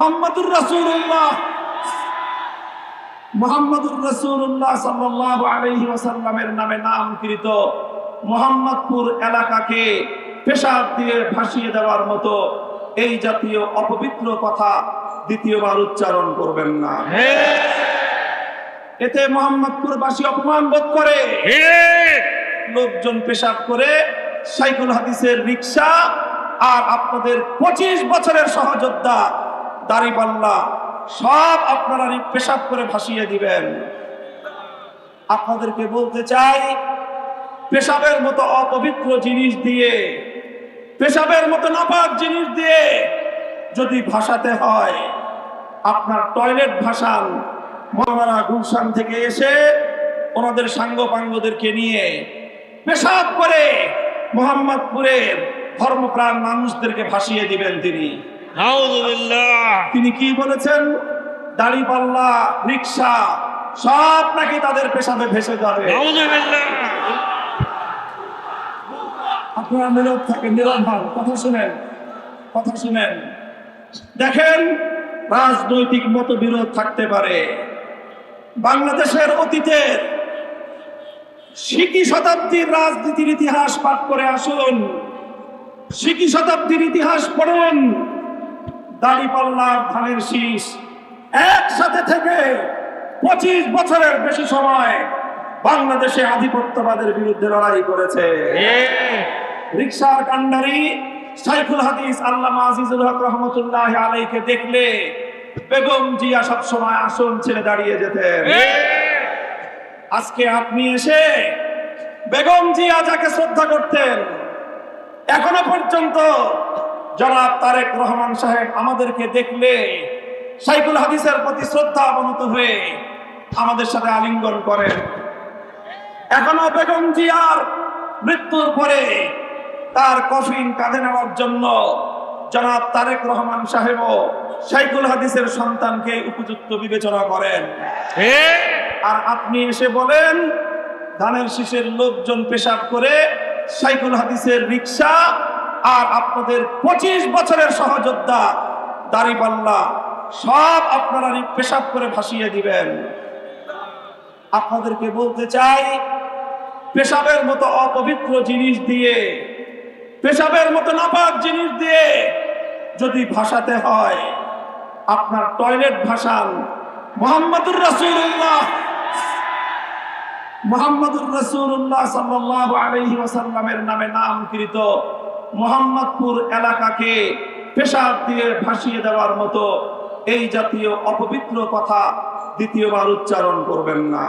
মোহাম্মদুর রাসূলুল্লাহ। মোহাম্মদুর রাসূলুল্লাহ সাল্লাল্লাহু আলাইহি ওয়াসাল্লামের নামে নামকৃত মোহাম্মদপুর এলাকাকে পেশাব দিয়ে ভাসিয়ে দেওয়ার মতো এই জাতীয় অপবিত্র কথা দ্বিতীয়বার উচ্চারণ করবেন না। এতে মোহাম্মদপুরবাসী অপমান বোধ করে। লোকজন পেশাব করে সাইকুল হাদিসের রিক্সা আর আপনাদের পঁচিশ বছরের সহযোদ্ধা দাড়িপাল্লা সব আপনারা পেশাব করে ভাসিয়ে দিবেন। আপনাদেরকে বলতে চাই, পেশাবের মতো অপবিত্র জিনিস দিয়ে, পেশাবের মতো নাপাক জিনিস দিয়ে যদি ভাসাতে হয়, আপনার টয়লেট ভাসান, মহামারা গুলশান থেকে এসে ওনাদের সাঙ্গপাঙ্গদেরকে নিয়ে পেশাব করে মোহাম্মদপুরের ধর্মপ্রাণ মানুষদেরকে ভাসিয়ে দিবেন তিনি। তিনি কি বলেছেন? দাড়িপাল্লা রিক্সা সব নাকি তাদের পেশাবে ভেসে যাবে। আপনারা নীরব থাকেন নীরব হন। কথা শুনেন কথা শুনেন। দেখেন রাজনৈতিক মতবিরোধ থাকতে পারে। বাংলাদেশের অতীতের সিকি শতাব্দীর রাজনীতির ইতিহাস পাঠ করে আসুন। সিকি শতাব্দীর ইতিহাস পড়ুন। দাড়িপাল্লার ধানের শীষ। একসাথে থেকে পঁচিশ বছরের বেশি সময় বাংলাদেশে আধিপত্যবাদের বিরুদ্ধে লড়াই করেছে। রিক্সার কান্ডারি সাইফুল হাদিস আল্লামা আজিজুল হক রহমতুল্লাহ আলাইকে দেখলে বেগম জিয়া সব সময় আসন ছেড়ে দাঁড়িয়ে যেতেন। আজকে আপনি এসে বেগম জিয়া যাকে শ্রদ্ধা করতেন এখনও পর্যন্ত জনাব তারেক রহমান সাহেব আমাদেরকে দেখলে সাইকুল হাদিসের প্রতি শ্রদ্ধা অবনত হয়ে আমাদের সাথে আলিঙ্গন করেন। এখনও বেগম জিয়ার মৃত্যুর পরে তার কফিন কাঁধে নেওয়ার জন্য জনাব তারেক রহমান সাহেবও সাইকুল হাদিসের সন্তানকে উপযুক্ত বিবেচনা করেন। আর আপনি এসে বলেন ধানের শীষের লোকজন পেশাব করে সাইকুল হাদিসের রিক্সা আর আপনাদের পঁচিশ বছরের সহযোদ্ধা দাড়িপাল্লা সব আপনারা পেশাব করে ভাসিয়ে দিবেন। আপনাদেরকে বলতে চাই, পেশাবের মতো অপবিত্র জিনিস দিয়ে, পেশাবের মতো নাপাক জিনিস দিয়ে যদি ভাসাতে হয়, আপনার টয়লেট ভাসান। মোহাম্মদুর রাসূলুল্লাহ মোহাম্মদুর রাসূলুল্লাহ সাল্লাল্লাহু আলাইহি ওয়াসাল্লামের নামে নামকৃত মোহাম্মদপুর এলাকাকে পেশাব দিয়ে ভাসিয়ে দেওয়ার মতো এই জাতীয় অপবিত্র কথা দ্বিতীয়বার উচ্চারণ করবেন না।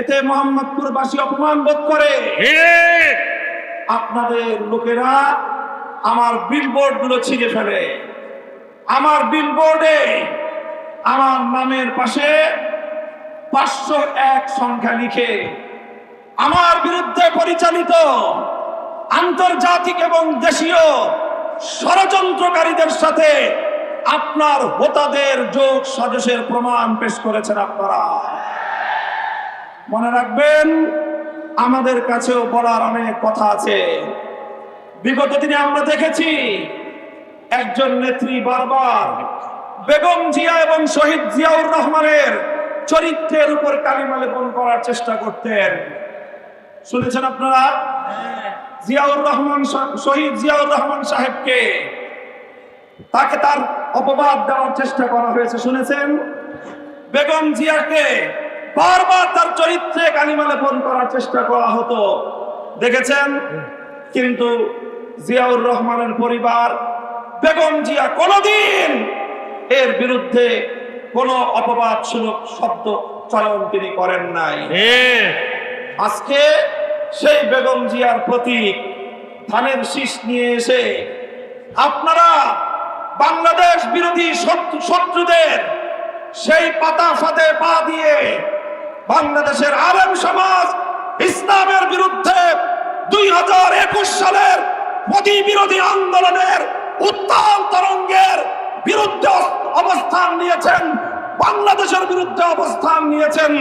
এতে মোহাম্মদপুরবাসী অপমান বোধ করে। আপনাদের লোকেরা আমার বিলবোর্ডগুলো ছিঁড়ে ফেলে। আমার বিলবোর্ডে আমার নামের পাশে পাঁচশো এক সংখ্যা লিখে আমার বিরুদ্ধে পরিচালিত আন্তর্জাতিক এবং দেশীয় ষড়যন্ত্রকারীদের সাথে আপনার হোতাদের যোগ সাজসের প্রমাণ পেশ করেছেন আপনারা। মনে রাখবেন, আমাদের কাছেও বলার অনেক কথা আছে। বিগত দিনে আমরা দেখেছি একজন নেত্রী বারবার বেগম জিয়া এবং শহীদ জিয়াউর রহমানের চরিত্রের উপর কালিমা লেপন করার চেষ্টা করতেন। শুনেছেন আপনারা? জিয়াউর রহমান শহীদ জিয়াউর রহমান সাহেবকে তাকে তার অপবাদ দেওয়ার চেষ্টা করা হয়েছে শুনেছেন? বেগম জিয়াকে বারবার তার চরিত্রে কালিমা লেপন করার চেষ্টা করা হতো দেখেছেন? কিন্তু জিয়াউর রহমানের পরিবার বেগম জিয়া কোনদিন এর বিরুদ্ধে কোনো অপবাদ সুলভ শব্দ চয়ন তিনি করেন নাই। আজকে সেই বেগম জিয়ার প্রতীক ধানের শীষ নিয়ে এসে আপনারা বাংলাদেশ বিরোধী শত্রুদের সেই পাতা ফাতে পা দিয়ে বাংলাদেশের আলেম সমাজ ইসলামের বিরুদ্ধে দুই হাজার একুশ সালের মোদী বিরোধী আন্দোলনের উত্তাল তরঙ্গের বিরুদ্ধে অবস্থান নিয়েছেন, বাংলাদেশের বিরুদ্ধে অবস্থান নিয়েছেন,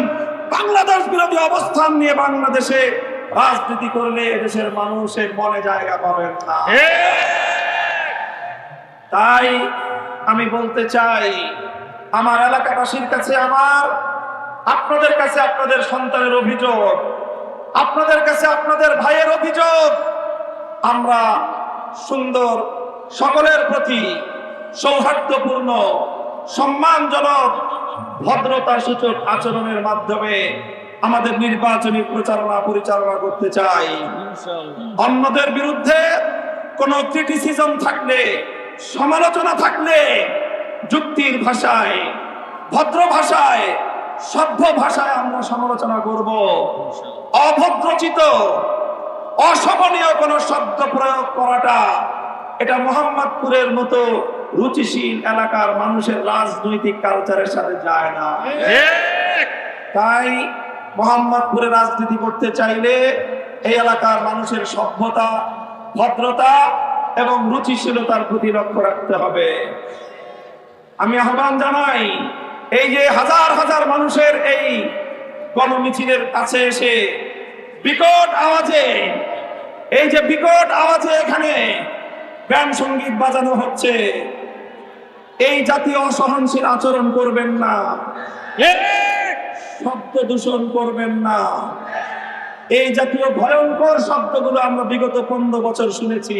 বাংলাদেশ বিরোধী অবস্থান নিয়ে বাংলাদেশে রাজনীতি করলে এদেশের মানুষের মনে জায়গা পাবেন না। তাই আমি বলতে চাই আমার এলাকাবাসীর কাছে আমার আপনাদের কাছে আপনাদের সন্তানের অভিযোগ আপনাদের কাছে আপনাদের ভাইয়ের অভিযোগ। আমরা সুন্দর সকলের প্রতি সৌহার্দ্যপূর্ণ সম্মানজনক ভদ্রতা সূচক আচরণের মাধ্যমে আমাদের নির্বাচনী প্রচারণা পরিচালনা করতে চাই। অন্যদের বিরুদ্ধে কোনো ক্রিটিসিজম থাকলে সমালোচনা থাকলে যুক্তির ভাষায় ভদ্র ভাষায় সভ্য ভাষায় আমরা সমালোচনা করব। অভদ্রচিত অশোভনীয় কোন শব্দ প্রয়োগ করাটা এটা মোহাম্মদপুরের মতো রুচিশীল এলাকার মানুষের রাজনৈতিক কালচারের সাথে যায় না। তাই মোহাম্মদপুরে রাজনীতি করতে চাইলে এই এলাকার মানুষের সভ্যতা, ভদ্রতা এবং রুচিশীলতার প্রতি লক্ষ্য রাখতে হবে। আমি আহ্বান জানাই, এই যে হাজার হাজার মানুষের এই গণমিছিলের কাছে এসে বিকট আওয়াজে, এই যে বিকট আওয়াজে এখানে ব্যান্ড সংগীত বাজানো হচ্ছে, এই জাতীয় অসহনশীল আচরণ করবেন না। শব্দ দূষণ করবেন না। এই জাতীয় ভয়ঙ্কর শব্দগুলো আমরা বিগত পনেরো বছর শুনেছি।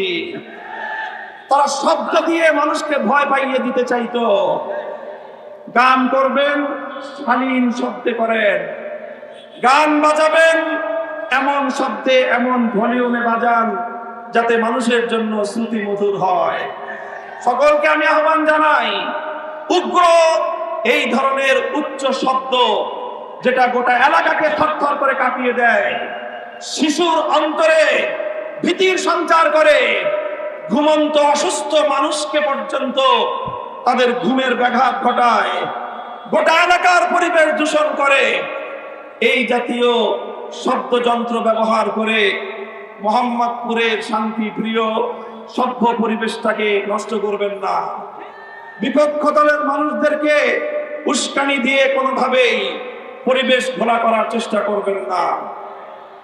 তারা শব্দ দিয়ে মানুষকে ভয় পাইয়ে দিতে চাইতো। গান করবেন, শালীন শব্দে করেন। গান বাজাবেন, এমন শব্দে এমন ভলিউমে বাজান, যাতে মানুষের জন্য শ্রুতি মধুর হয়। সকলকে আমি আহ্বান জানাই, উগ্র এই ধরনের উচ্চ শব্দ যেটা গোটা এলাকাকে থরথর করে কাঁপিয়ে দেয়। শিশুর অন্তরে ভীতির সঞ্চার করে। ঘুমন্ত অসুস্থ মানুষকে পর্যন্ত তাদের ঘুমের ব্যাঘাত ঘটায়। গোটা এলাকার পরিবেশ দূষণ করে। এই জাতীয় শব্দযন্ত্র ব্যবহার করে মোহাম্মদপুরের শান্তি প্রিয় সভ্য পরিবেশটাকে নষ্ট করবেন না। বিপক্ষ দলের মানুষদেরকে উস্কানি দিয়ে কোনোভাবেই পরিবেশ ঘোলা করার চেষ্টা করবেন না।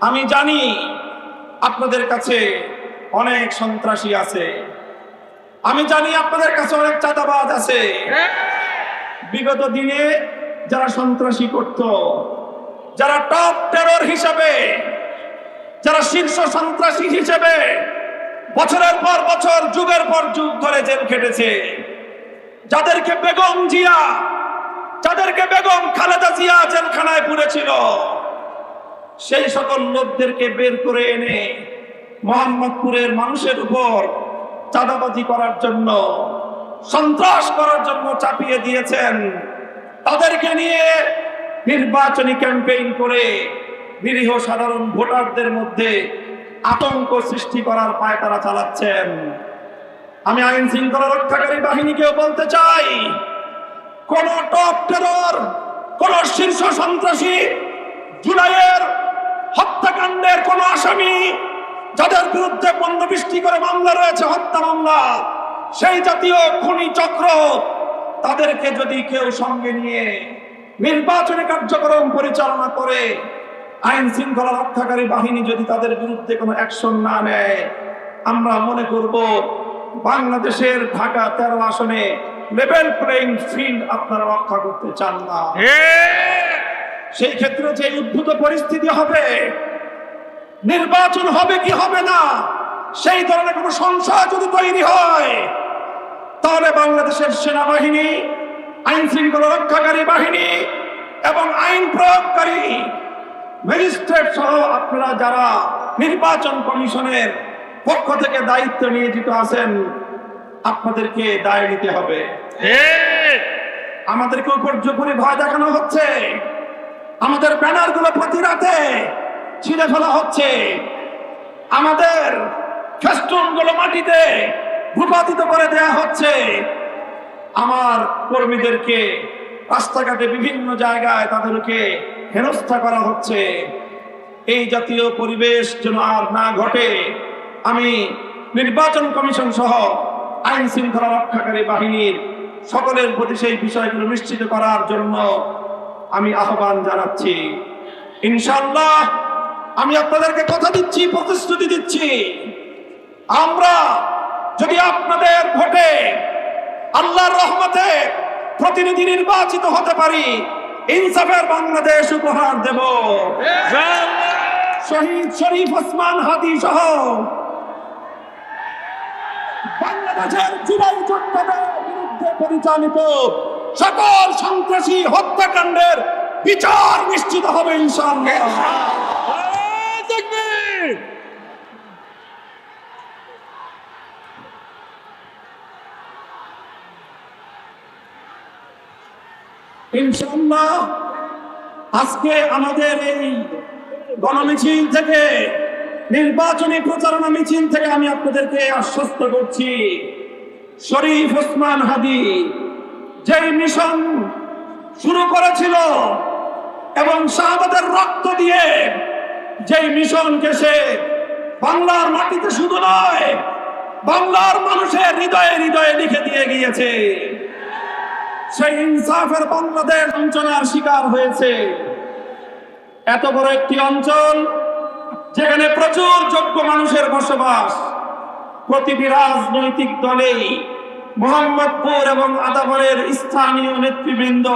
আমি জানি আপনাদের কাছে অনেক সন্ত্রাসী আছে। আমি জানি আপনাদের কাছে অনেক চাঁদাবাজ আছে। বিগত দিনে যারা সন্ত্রাসী করত, যারা টপ টেরর হিসাবে, যারা শীর্ষ সন্ত্রাসী হিসেবে বছরের পর বছর, যুগের পর যুগ ধরে জেল খেটেছে, যাদেরকে বেগম জিয়া যাদেরকে বেগম খালেদা জিয়া জেলখানায় পুরেছিল, সেই সকল লোকদেরকে বের করে এনে মোহাম্মদপুরের মানুষের উপর চাঁদাবাজি করার জন্য, সন্ত্রাস করার জন্য চাপিয়ে দিয়েছেন। তাদেরকে নিয়ে নির্বাচনী ক্যাম্পেইন করে নিরীহ সাধারণ ভোটারদের মধ্যে আতঙ্ক সৃষ্টি করার পায় তারা চালাচ্ছেন। আমি আইন শৃঙ্খলা রক্ষাকারী বাহিনীকেও বলতে চাই কোন টপ টেরর, কোন শীর্ষ সন্ত্রাসী জুলাইয়ের হত্যাকাণ্ডের কোন আসামি যাদের বিরুদ্ধে বৃষ্টি করে মামলা রয়েছে, হত্যা মামলা, সেই জাতীয় খুনি চক্র তাদেরকে যদি কেউ সঙ্গে নিয়ে নির্বাচনী কার্যক্রম পরিচালনা করে, আইন শৃঙ্খলা রক্ষাকারী বাহিনী যদি তাদের বিরুদ্ধে কোনো অ্যাকশন না নেয়, আমরা মনে করব বাংলাদেশের ঢাকা তেরো আসনে লেভেল প্লেইং ফিল্ড আপনারা রক্ষা করতে চান না। সেই ক্ষেত্রে যে উদ্ভূত পরিস্থিতি হবে নির্বাচন হবে কি হবে না সেই ধরনের কোনো সংশয় যদি তৈরি হয় তাহলে বাংলাদেশের সেনাবাহিনী আইন শৃঙ্খলা রক্ষাকারী বাহিনী এবং আইন প্রয়োগকারী ম্যাজিস্ট্রেট সহ আপনারা যারা নির্বাচন কমিশনের পক্ষ থেকে দায়িত্ব নিয়োজিত আছেন আপনাদেরকে দায় নিতে হবে। আমাদেরকে উপর্যুপরি ভয় দেখানো হচ্ছে। আমাদের ব্যানারগুলো প্রতি রাতে ছিঁড়ে ফেলা হচ্ছে। আমাদের ফেস্টুনগুলো মাটিতে ভূপাতিত করে দেয়া হচ্ছে। আমার কর্মীদেরকে রাস্তাঘাটে বিভিন্ন জায়গায় তাদেরকে হেনস্থা করা হচ্ছে। এই জাতীয় পরিবেশ যেন আর না ঘটে আমি নির্বাচন কমিশন সহ আইন শৃঙ্খলা রক্ষাকারী বাহিনীর সকলের প্রতি সেই বিষয়গুলো নিশ্চিত করার জন্য আমি আহ্বান জানাচ্ছি। ইনশাল্লাহ আমি আপনাদেরকে কথা দিচ্ছি প্রতিশ্রুতি দিচ্ছি। আমরা যদি আপনাদের ভোটে আল্লাহর রহমতে প্রতিনিধি নির্বাচিত হতে পারি ইনসাফের বাংলাদেশ উপহার দেব। শহীদ শরীফ ওসমান হাদি সহ বাংলাদেশের যুবক যোদ্ধাদের বিরুদ্ধে পরিচালিত সকল সন্ত্রাসী হত্যাকাণ্ডের বিচার নিশ্চিত হবে ইনশাআল্লাহ। ইনশাআল্লাহ আজকে আমাদের এই গণমিছিল থেকে নির্বাচনী প্রচারণা মিছিল থেকে আমি আপনাদেরকে আশ্বস্ত করছি। শরীফ ওসমান হাদি যেই মিশন শুরু করেছিল এবং শাহাবাদের রক্ত দিয়ে যেই মিশনকে সে বাংলার মাটিতে শুধু নয়, বাংলার মানুষের হৃদয়ে হৃদয়ে লিখে দিয়ে গিয়েছে। সেই ইনসাফের বাংলাদেশ বঞ্চনার শিকার হয়েছে। এত বড় একটি অঞ্চল যেখানে প্রচুর যোগ্য মানুষের বসবাস, প্রতিটি রাজনৈতিক দলেই মোহাম্মদপুর এবং আদাবরের স্থানীয় নেতৃবৃন্দ,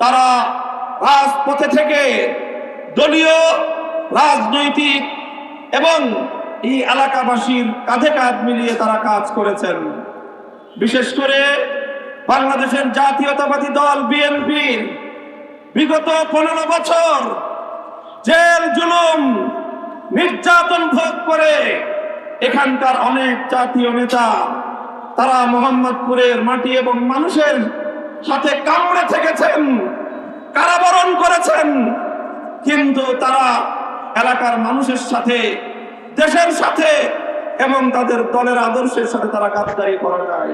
তারা রাজপথে থেকে দলীয় রাজনৈতিক এবং এই এলাকাবাসীর কাঁধে কাঁধ মিলিয়ে তারা কাজ করেছেন। বিশেষ করে বাংলাদেশের জাতীয়তাবাদী দল বিএনপির বিগত পনেরো বছর জেল, জুলুম নির্যাতন ভোগ করে এখানকার অনেক জাতীয় নেতা, তারা মোহাম্মদপুরের মাটি এবং মানুষের সাথে কামড়ে থেকেছেন, কারাবরণ করেছেন। কিন্তু তারা এলাকার মানুষের সাথে, দেশের সাথে এবং তাদের দলের আদর্শের সাথে তারা গাদ্দারি করে নাই।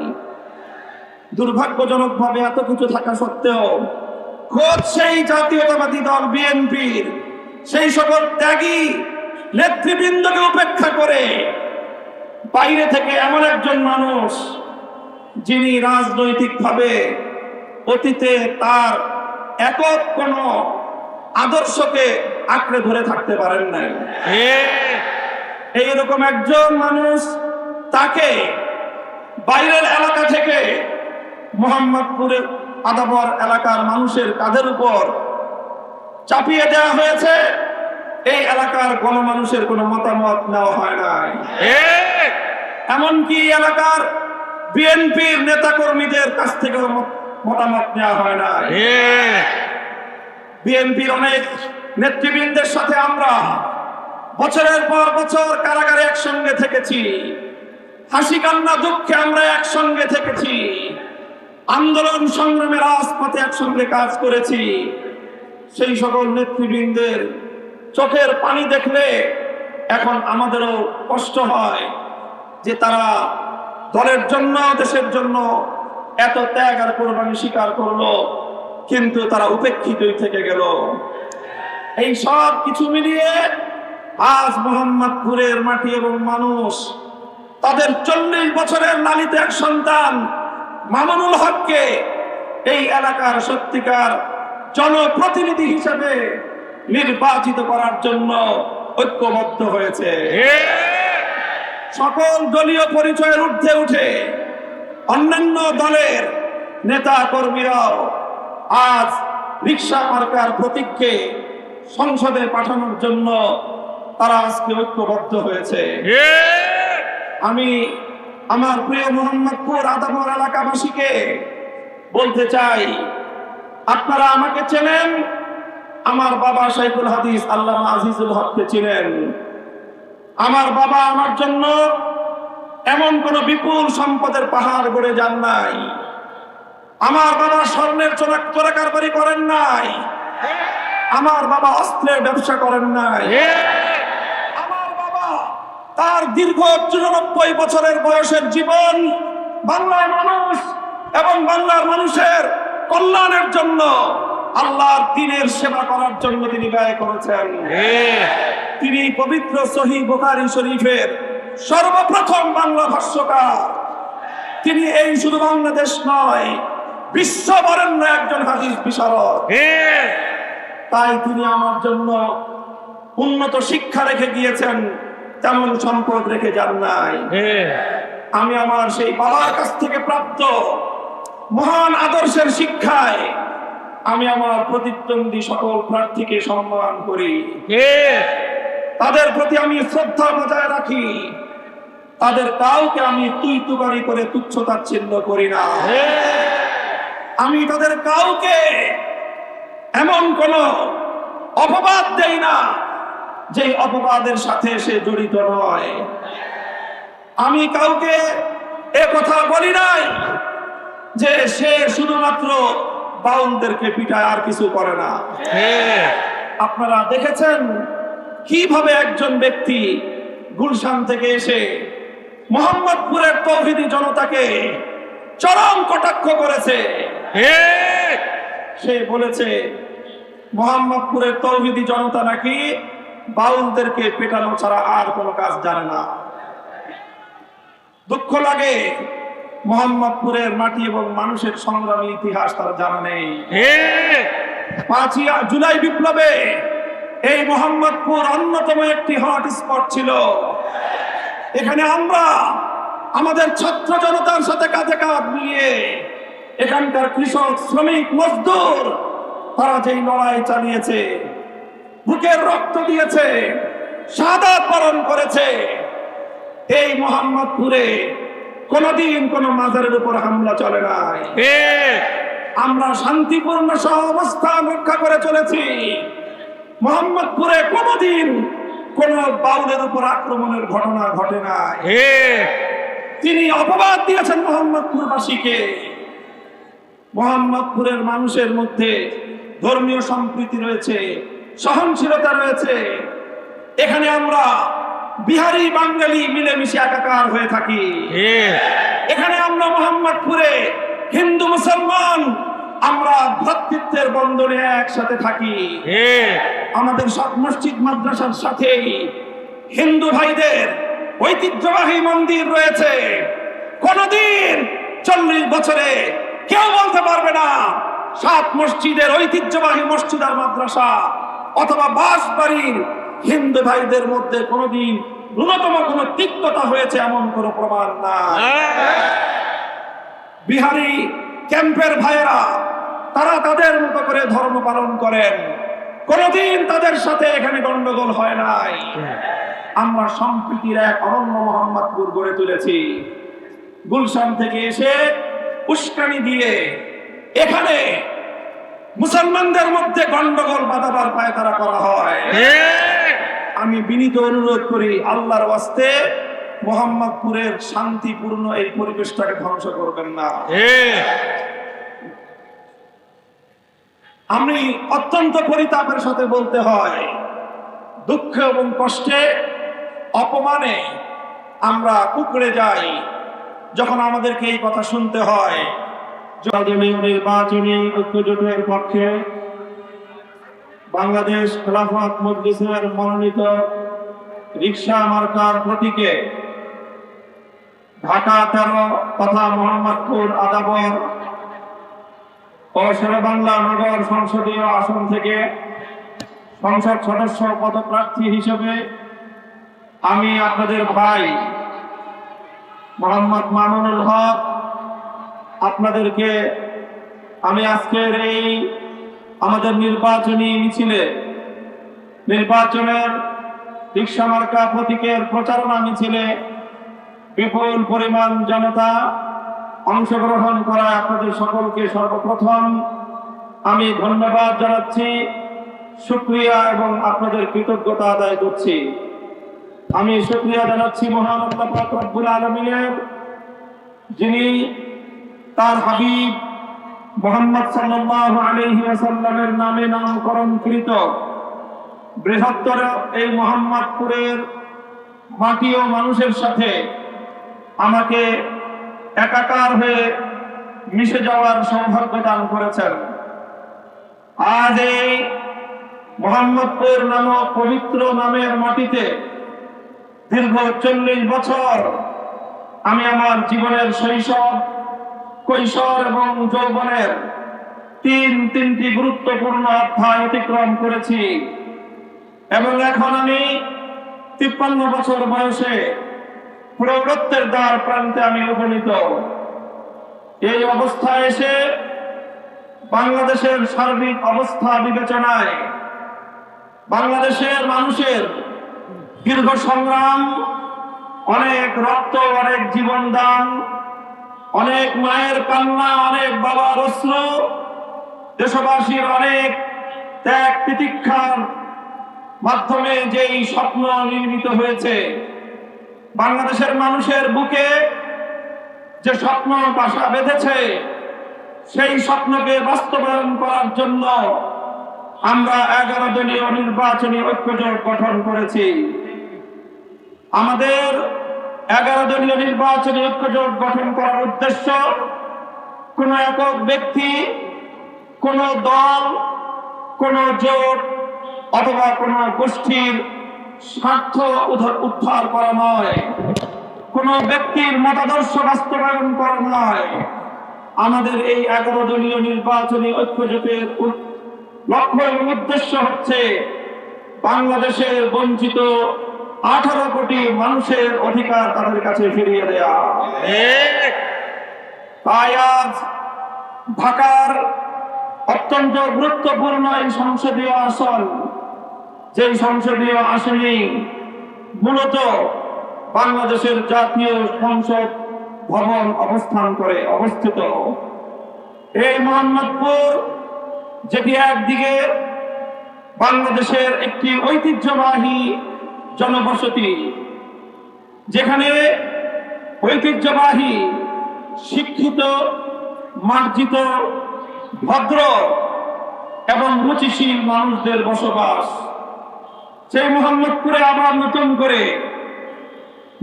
দুর্ভাগ্যজনক ভাবে এত কিছু থাকা সত্ত্বেও খোদ সেই জাতীয়তাবাদী দল, বিএনপির সেই সকল ত্যাগী নেতৃবৃন্দকে উপেক্ষা করে বাইরে থেকে এমন একজন মানুষ যিনি রাজনৈতিকভাবে অতীতে তার একক কোন আদর্শকে আঁকড়ে ধরে থাকতে পারেন নাই। এইরকম একজন মানুষ তাকে বাইরের এলাকা থেকে মোহাম্মদপুরের আদাবর এলাকার মানুষের কাঁধের উপর চাপিয়ে দেওয়া হয়েছে। এই এলাকার গণমানুষের কোনো মতামত নেওয়া হয় নাই। এমনকি এলাকার বিএনপির নেতাকর্মীদের কাছ থেকেও মতামত নেওয়া হয় না বিএনপির অনেক নেতৃবৃন্দের সাথে আমরা বছরের পর বছর কারাগারে একসঙ্গে থেকেছি। হাসি কান্না দুঃখে আমরা একসঙ্গে থেকেছি। আন্দোলন সংগ্রামে রাজপথে একসঙ্গে কাজ করেছি। সেই সকল নেতৃবৃন্দের চোখের পানি দেখলে এখন আমাদেরও কষ্ট হয় যে তারা দলের জন্য, দেশের জন্য এত ত্যাগ আর কোরবানি স্বীকার করল, কিন্তু তারা উপেক্ষিতই থেকে গেল। এই সব কিছু মিলিয়ে আজ মোহাম্মদপুরের মাটি এবং মানুষ, তাদের চল্লিশ বছরের লালিত এক সন্তান মামুনুল হককে এই এলাকার সত্যিকার জনপ্রতিনিধি হিসেবে নির্বাচিত করার জন্য ঐক্যবদ্ধ হয়েছে। সকল দলীয় পরিচয়ের ঊর্ধ্বে উঠে অন্যান্য দলের নেতা কর্মীরাও আজ রিক্সা মার্কার প্রতীককে সংসদে পাঠানোর জন্য তারা আজকে ঐক্যবদ্ধ হয়েছে। আমি আমার প্রিয় মোহাম্মদপুর আদাবর এলাকাবাসীকে বলতে চাই আপনারা আমাকে চেনেন? আমার বাবা শাইখুল হাদিস আল্লাহ আজিজুল হককে চিনেন। আমার বাবা আমার জন্য এমন কোন বিপুল সম্পদের পাহাড় গড়ে যান নাই। আমার বাবা স্বর্ণের চোরা চোরা কারবারি করেন নাই। আমার বাবা অস্ত্রের ব্যবসা করেন নাই। আমার বাবা তার দীর্ঘ চুরানব্বই বছরের বয়সের জীবন বাংলার মানুষ এবং বাংলার মানুষের কল্যাণের জন্য আল্লাহর দিনের সেবা করার জন্য তিনি ব্যয় করেছেন। তিনি পবিত্র সহি বুখারী শরীফের সর্বপ্রথম বাংলা ভাষ্যকার। তিনি এই শুধু বাংলাদেশ নয়, বিশ্ব বরেণ্য একজন হাদিস বিশারদ। তাই তিনি আমার জন্য উন্নত শিক্ষা রেখে গিয়েছেন, তেমন সম্পদ রেখে যান নাই। আমি আমার সেই বাবার কাছ থেকে প্রাপ্ত মহান আদর্শের শিক্ষায় আমি আমার প্রতিদ্বন্দ্বী সকল প্রার্থীকে সম্মান করি। তাদের প্রতি আমি শ্রদ্ধা বজায় রাখি। তাদের কাউকে আমি তুই তুকারি করে তুচ্ছ তাচ্ছিল্য করি না। আমি তাদের কাউকে এমন কোন অপবাদ দেই না যে অপবাদের সাথে সে জড়িত নয়। আমি কাউকে এ কথা বলি নাই যে সে শুধুমাত্র বাউলদেরকে পিটায় আর কিছু করে না। আপনারা দেখেছেন কীভাবে একজন ব্যক্তি গুলশান থেকে এসে মোহাম্মদপুরের তৌহিদি জনতাকে চরম কটাক্ষ করেছে। সে বলেছে মোহাম্মদপুরের তৌহিদি জনতা নাকি বাউলদেরকে পেটানো ছাড়া আর কোনো কাজ জানে না। দুঃখ লাগে মোহাম্মদপুরের মাটি এবং মানুষের সংগ্রামী ইতিহাস তারা জানা নেই। পাঁচই জুলাই বিপ্লবে এই মোহাম্মদপুর অন্যতম একটি হট স্পট ছিল। এখানে আমরা আমাদের ছাত্র জনতার সাথে কাঁধে কাঁধ মিলিয়ে এখানকার কৃষক শ্রমিক মজদুর তারা যেই লড়াই চালিয়েছে বুকের রক্ত দিয়েছে সাদা বরণ করেছে এই মোহাম্মদপুরে কোনদিন কোন মাজারের উপর হামলা চলে নাই। আমরা শান্তিপূর্ণ সহ অবস্থান রক্ষা করে চলেছি। মোহাম্মদপুরে কোনদিন কোন বাউলের উপর আক্রমণের ঘটনা ঘটে ঠিক তিনি অপবাদ দিয়েছেন মোহাম্মদপুর মোহাম্মদপুরবাসীকে। মোহাম্মদপুরের মানুষের মধ্যে ধর্মীয় সম্প্রীতি রয়েছে সহনশীলতা রয়েছে। এখানে আমরা বিহারি বাঙালি মিলেমিশে একাকার হয়ে থাকি। এখানে আমরা মোহাম্মদপুরে হিন্দু মুসলমান আমরা ভ্রাতৃত্বের বন্ধনে একসাথে থাকি। আমাদের সব মসজিদ মাদ্রাসার সাথে হিন্দু ভাইদের ঐতিহ্যবাহী মন্দির রয়েছে। কোনদিন চল্লিশ বছরে কেউ বলতে পারবে না সাত মসজিদের ঐতিহ্যবাহী মসজিদ আর মাদ্রাসা অথবা বাস বাড়ির হিন্দু ভাইদের মধ্যে কোনদিন ন্যূনতম কোনো তিক্ততা হয়েছে এমন কোনো প্রমাণ নাই। বিহারি ক্যাম্পের ভাইয়েরা, তারা তাদের মতো করে ধর্ম পালন করেন। কোনদিন তাদের সাথে এখানে গন্ডগোল হয় নাই। আমরা সম্প্রীতির এক অনন্য মোহাম্মদপুর গড়ে তুলেছি। গুলশান থেকে এসে উস্কানি দিয়ে এখানে মুসলমানদের মধ্যে গন্ডগোল বাধাবার পায় তারা করা হয়। আমি বিনীত অনুরোধ করি আল্লাহর ওয়াস্তে মোহাম্মদপুরের শান্তিপূর্ণ এই পরিবেশটাকে ধ্বংস করবেন না। আমি অত্যন্ত পরিতাপের সাথে বলতে হয় দুঃখ এবং কষ্টে অপমানে আমরা কুকড়ে যাই যখন আমাদেরকে এই কথা শুনতে হয়। নির্বাচনী ঐক্যজোটের পক্ষে বাংলাদেশ খেলাফত মজলিসের মনোনীত রিক্সা মার্কার প্রতীকে ঢাকা তেরো, তথা মোহাম্মদপুর আদাবর ও শেরেবাংলা নগর সংসদীয় আসন থেকে সংসদ সদস্য পদপ্রার্থী হিসেবে আমি আপনাদের ভাই মোহাম্মদ মামুনুল হক, আপনাদেরকে আমি আজকের এই আমাদের নির্বাচনী মিছিলে নির্বাচনের রিক্সা মার্কা প্রতীকের প্রচারণা মিছিলে বিপুল পরিমাণ জনতা অংশগ্রহণ করা আপনাদের সকলকে সর্বপ্রথম আমি ধন্যবাদ জানাচ্ছি শুক্রিয়া এবং আপনাদের কৃতজ্ঞতা আদায় করছি। আমি শুক্রিয়া জানাচ্ছি মহান আলমিনের, যিনি তার হাবিব মোহাম্মদ সাল্লাল্লাহু আলাইহি ওয়াসাল্লামের নামে নামকরণকৃত বৃহত্তর এই মোহাম্মদপুরের মাটি ও মানুষের সাথে আমাকে একাকার হয়ে মিশে যাওয়ার সৌভাগ্য দান করেছেন। আজ এই মোহাম্মদপুর নামক পবিত্র নামের মাটিতে দীর্ঘ চল্লিশ বছর আমি আমার জীবনের শৈশব কৈশোর এবং যৌবনের তিন তিনটি গুরুত্বপূর্ণ অধ্যায় অতিক্রম করেছি। এবং এখন আমি তিপ্পান্ন বছর বয়সে প্রৌঢ়ত্বের দ্বার প্রান্তে আমি উপনীত। এই অবস্থায় এসে বাংলাদেশের সার্বিক অবস্থা বিবেচনায় বাংলাদেশের মানুষের দীর্ঘ সংগ্রাম, অনেক রক্ত, অনেক জীবন দান অনেক মায়ের কান্না, অনেক বাবার অশ্র দেশবাসীর অনেক ত্যাগ প্রতীক্ষার মাধ্যমে যেই স্বপ্ন নির্মিত হয়েছে, বাংলাদেশের মানুষের বুকে যে স্বপ্ন বাসা বেঁধেছে, সেই স্বপ্নকে বাস্তবায়ন করার জন্য আমরা এগারো দলীয় নির্বাচনী ঐক্যজোট গঠন করেছি। আমাদের এগারো দলীয় নির্বাচনী ঐক্যজোট গঠন করার উদ্দেশ্য কোন একক ব্যক্তি, কোন দল, কোন জোট অথবা কোন গোষ্ঠীর স্বার্থ উদ্ধার করা নয়। কোন ব্যক্তির মতাদর্শ বাস্তবায়ন করা নয়। আমাদের এই এগারো দলীয় নির্বাচনী ঐক্যজোটের লক্ষ্য এবং উদ্দেশ্য হচ্ছে বাংলাদেশের বঞ্চিত আঠারো কোটি মানুষের অধিকার তাদের কাছে ফিরিয়ে দেয়া। তাই আজ ঢাকার অত্যন্ত গুরুত্বপূর্ণ এই সংসদীয় আসন যে সংসদীয় আসনে মূলত বাংলাদেশের জাতীয় সংসদ ভবন অবস্থান করে অবস্থিত। এই মোহাম্মদপুর, যেটি একদিকে বাংলাদেশের একটি ঐতিহ্যবাহী জনবসতি, যেখানে ঐতিহ্যবাহী, শিক্ষিত, মার্জিত, ভদ্র এবং রুচিশীল মানুষদের বসবাস। সেই মোহাম্মদপুরে আবার নতুন করে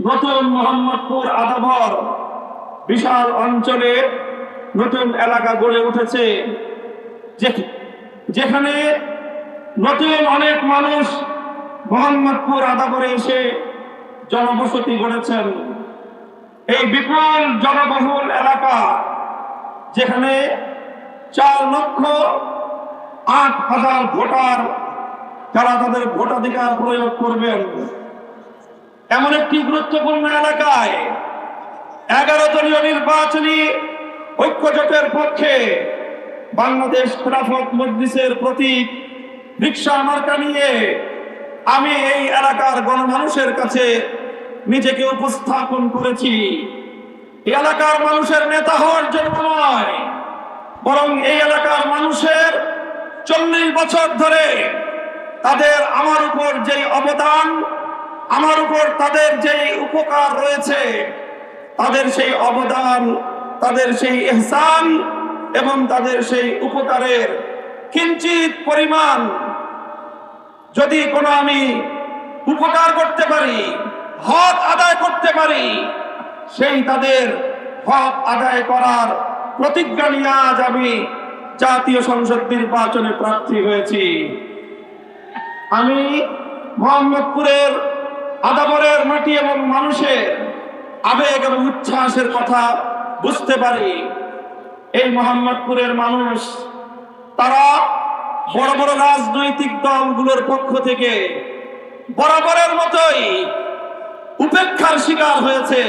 নতুন মোহাম্মদপুর আদাবর বিশাল অঞ্চলে নতুন এলাকা গড়ে উঠেছে যেখানে নতুন অনেক মানুষ মোহাম্মদপুর আদাবরে এসে জনবসতি গড়েছেন। এই বিপুল জনবহুল এলাকা যেখানে চার লক্ষ আট হাজার ভোটার, তারা তাদের ভোটাধিকার প্রয়োগ করবেন। এমন একটি গুরুত্বপূর্ণ এলাকায় এগারো দলীয় নির্বাচনী ঐক্যজোটের পক্ষে বাংলাদেশ খেলাফত মজলিসের প্রতীক রিক্সা মার্কা নিয়ে আমি এই এলাকার গণমানুষের কাছে নিজেকে উপস্থাপন করেছি। এলাকার মানুষের নেতা হওয়ার জন্য নয়, বরং এই এলাকার মানুষের চল্লিশ বছর ধরে তাদের আমার উপর যেই অবদান, আমার উপর তাদের যেই উপকার রয়েছে, তাদের সেই অবদান, তাদের সেই এহসান এবং তাদের সেই উপকারের কিঞ্চিত পরিমাণ যদি কোনো আমি উপকার করতে পারি, হক আদায় করতে পারি, সেই তাদের হক আদায় করার প্রতিজ্ঞা নিয়ে আজ আমি জাতীয় সংসদ নির্বাচনে প্রার্থী হয়েছি। আমি মোহাম্মদপুরের, আদাবরের মাটি এবং মানুষের আবেগ এবং উচ্ছ্বাসের কথা বুঝতে পারি। এই মোহাম্মদপুরের মানুষ, তারা বড় বড় রাজনৈতিক দলগুলোর পক্ষ থেকে বরাবরের মতোই উপেক্ষার শিকার হয়েছে।